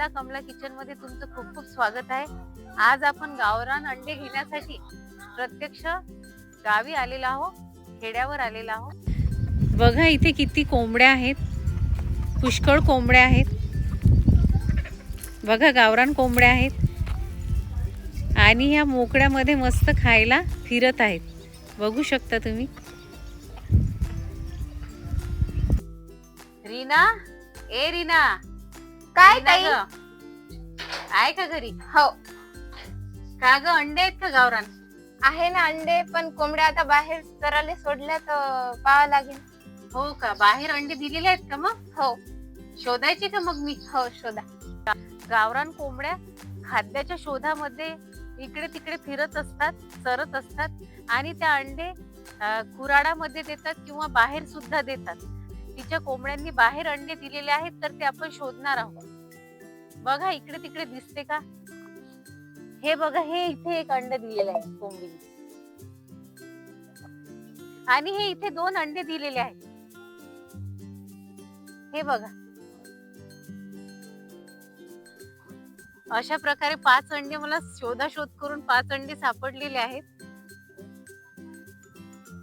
कमला कमला किचनमध्ये तुमचं खूप खूप स्वागत आहे. आज आपण गावरान अंडे घेण्यासाठी प्रत्यक्ष गावी आलेलो आहोत खेड्यावर आलेलो आहोत. बघा इथे किती कोंबड्या आहेत. पुष्कळ कोंबड्या आहेत. बघा गावरान कोंबड्या आहेत. आणि ह्या मोकळ्यामध्ये मस्त खायला फिरत आहेत. बघू शकता तुम्ही. रीना? ए रीना? काय ताई? ग, आहे का घरी? हो. का ग? अंडे आहेत का गावरान? आहे ना अंडे पण कोंबड्या आता बाहेर चरायला सोडल्या तर पाहावं लागेल. हो का? बाहेर अंडे दिलेले आहेत का मग? हो. शोधायचे का मग मी? हो शोधा. गावरान कोंबड्या खाद्याच्या शोधामध्ये इकडे तिकडे फिरत असतात चरत असतात आणि त्या अंडे अं, कुऱ्हाडामध्ये देतात किंवा बाहेर सुद्धा देतात. तिच्या कोंबड्यांनी बाहेर अंडे दिलेले आहेत तर ते आपण शोधणार आहोत. बघा इकडे तिकडे दिसते का? हे बघा हे इथे एक अंड दिलेलं आहे कोंबडीने. आणि हे इथे दोन अंडे दिलेले आहेत. हे बघा. अशा प्रकारे पाच अंडे मला शोधाशोध करून पाच अंडे सापडलेले आहेत.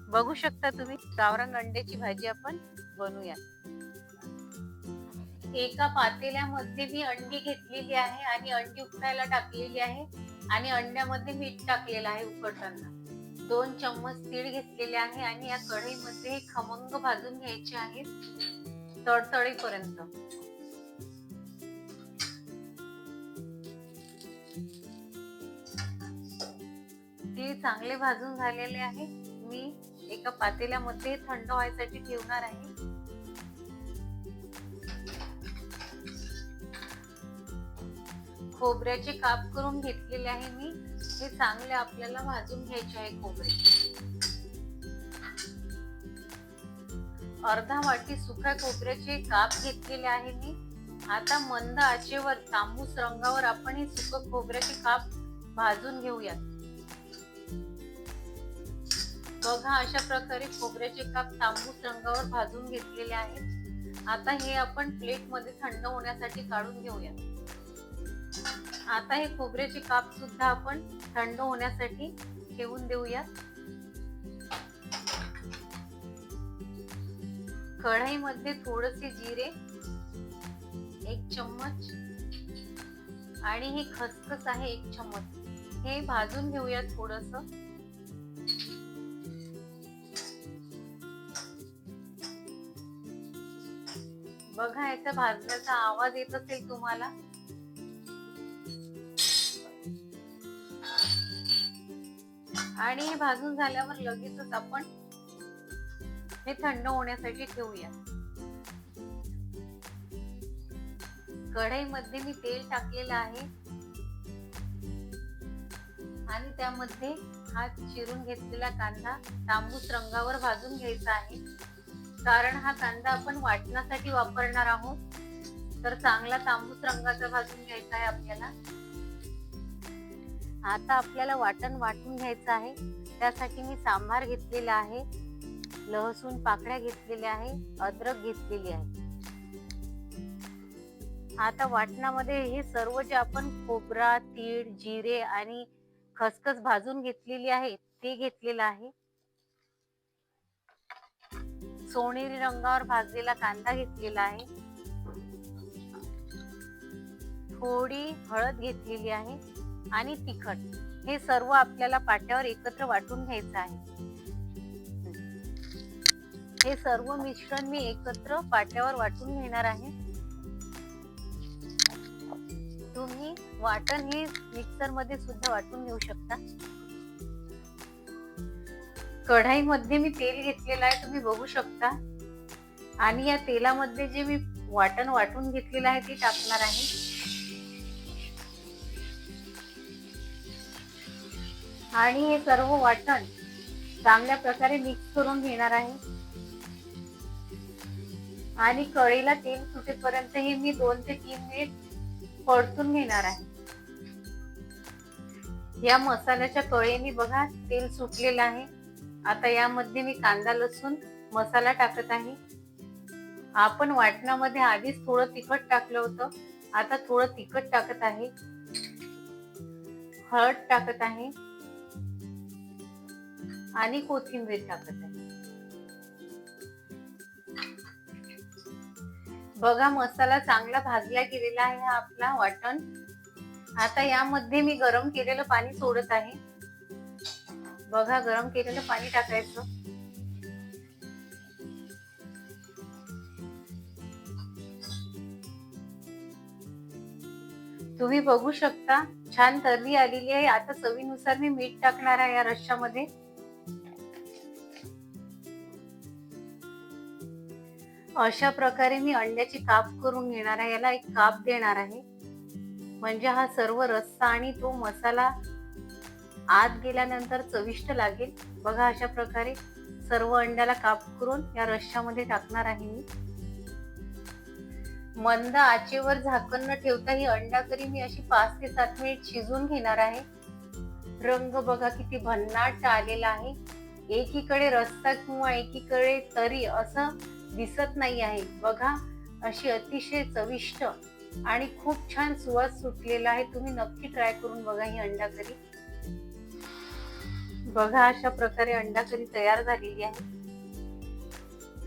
बघू शकता तुम्ही गावरंग अंड्याची भाजी आपण बनूया. एका पातेल्यामध्ये मी अंडी घेतलेली आहे आणि अंडी उकडायला टाकलेली आहे आणि अंड्यामध्ये मीठ टाकलेलं आहे उकडताना. दोन चम्मच तीळ घेतलेले आहे आणि या कढईमध्ये हे खमंग भाजून घ्यायचे आहेत तडतडीपर्यंत. तीळ चांगले भाजून झालेले आहे. मी एका पातेल्यामध्ये थंड व्हायसाठी ठेवणार आहे. खोबऱ्याचे काप करून घेतलेले आहे मी. हे चांगले आपल्याला भाजून घ्यायचे आहे खोबरे. अर्धा वाटी सुक्या खोबऱ्याचे काप घेतलेले आहे मी. आता मंद आचेवर तांबूस रंगावर आपण हे सुक खोबऱ्याचे काप भाजून घेऊयात. बघा अशा प्रकारे खोबऱ्याचे काप तांबूस रंगावर भाजून घेतलेले आहेत. आता हे आपण प्लेटमध्ये थंड होण्यासाठी काढून घेऊया. आता हे खोबऱ्याचे काप सुद्धा आपण थंड होण्यासाठी ठेवून देऊया. कढईमध्ये थोडेसे जिरे एक चम्मच आणि हे खसखस आहे एक चम्मच. हे भाजून घेऊया थोडस. बघा याचा भाजण्याचा आवाज येत असेल तुम्हाला. आणि हे भाजून झाल्यावर लगेचच आपण हे थंड होण्यासाठी ठेवूया. कढईमध्ये मी तेल टाकलेलं आहे. आणि त्यामध्ये हा चिरून घेतलेला कांदा तांबूस रंगावर भाजून घ्यायचा आहे. कारण हा कांदा आपण वाटण्यासाठी वापरणार आहोत. तर चांगला तांबूस रंगाचा भाजून घ्यायचा आहे आपल्याला. आता आपल्याला वाटण वाटून घ्यायचं आहे. त्यासाठी मी सांबार घेतलेला आहे. लहसून पाकळ्या घेतलेल्या आहे. अद्रक घेतलेली आहे. आता वाटणामध्ये हे सर्व जे आपण खोबरा तीळ जिरे आणि खसखस भाजून घेतलेली आहे ते घेतलेलं आहे. सोनेरी रंगावर भाजलेला कांदा घेतलेला आहे. थोडी हळद घेतलेली आहे आणि तिखट. हे सर्व आपल्याला पाट्यावर एकत्र वाटून घ्यायचं आहे. हे सर्व मिश्रण मी एकत्र पाट्यावर वाटून घेणार आहे. तुम्ही वाटण हे मिक्सरमध्ये सुद्धा वाटून घेऊ शकता. कढाईमध्ये मी तेल घेतलेलं आहे तुम्ही बघू शकता. आणि या तेलामध्ये जे मी वाटण वाटून घेतलेलं आहे ते टाकणार आहे. आणि हे सर्व वाटण चांगल्या प्रकारे मिक्स करून घेणार आहे. आणि कढईला तेल सुटेपर्यंत हे मी दोन ते तीन मिनिट परतून घेणार आहे. या मसाल्याच्या कळेने बघा तेल सुटलेलं आहे. आता यामध्ये मी कांदा लसूण मसाला टाकत आहे. आपण वाटणामध्ये आधीच थोडं तिखट टाकलं होतं. आता थोडं तिखट टाकत आहे. हळद टाकत आहे. आणि कोथिंबीर टाकत आहे. बघा मसाला चांगला भाजला गेलेला आहे हा आपला वाटण. आता यामध्ये मी गरम केलेलं पाणी सोडत आहे. बघा गरम केलेलं पाणी टाकायचं. तुम्ही बघू शकता छान तरली आलेली आहे. आता चवीनुसार मी मीठ टाकणार आहे या रश्श्यामध्ये. अशा प्रकारे मी अंड्याची काप करून घेणार आहे. याला एक काप देणार आहे. म्हणजे हा सर्व रस्सा आणि तो मसाला आत गेल्यानंतर चविष्ट लागेल. बघा अशा प्रकारे सर्व अंड्याला काप करून या रश्श्यामध्ये टाकणार आहे मी. मंद आचेवर झाकण न ठेवता ही अंडा करी मी अशी पाच ते सात मिनिट शिजून घेणार आहे. रंग बघा किती भन्नाट आलेला आहे. एकीकडे रस्ता किंवा एकीकडे तरी असं दिसत नाही आहे. बघा अशी अतिशय चविष्ट आणि खूप छान सुवास सुटलेला आहे. तुम्ही नक्की ट्राय करून बघा ही अंडा करी. बघा अशा प्रकारे अंडा करी तयार झालेली आहे.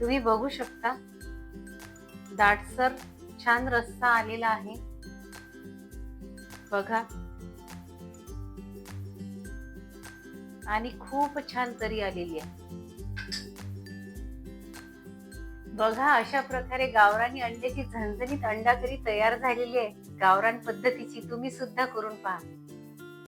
तुम्ही बघू शकता. दाटसर छान रस्सा आलेला आहे. बघा. आणि खूप छान तरी आलेली आहे. बघा अशा प्रकारे गावरानी अंड्याची झणझणीत अंडा करी तयार झालेली आहे. गावरान पद्धतीची तुम्ही सुद्धा करून पहा.